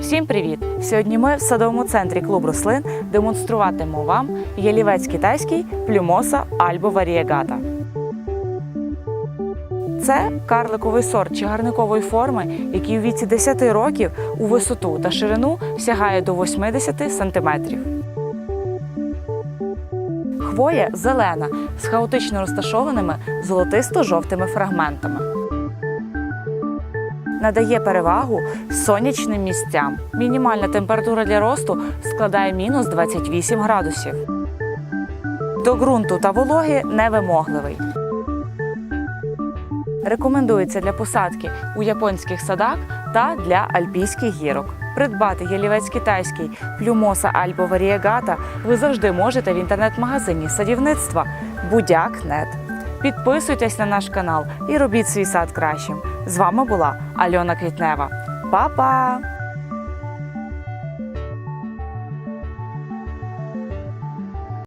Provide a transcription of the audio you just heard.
Всім привіт! Сьогодні ми в садовому центрі клуб рослин демонструватимемо вам ялівець китайський плюмоса альбо варієгата. Це карликовий сорт чагарникової форми, який у віці 10 років у висоту та ширину сягає до 80 сантиметрів. Хвоя зелена з хаотично розташованими золотисто-жовтими фрагментами. Надає перевагу сонячним місцям. Мінімальна температура для росту складає мінус 28 градусів. До ґрунту та вологи невимогливий. Рекомендується для посадки у японських садах та для альпійських гірок. Придбати ялівець китайський плюмоса альбо варієгата ви завжди можете в інтернет-магазині садівництва Будяк.нет. Підписуйтесь на наш канал і робіть свій сад кращим. З вами була Альона Квітнева. Па-па!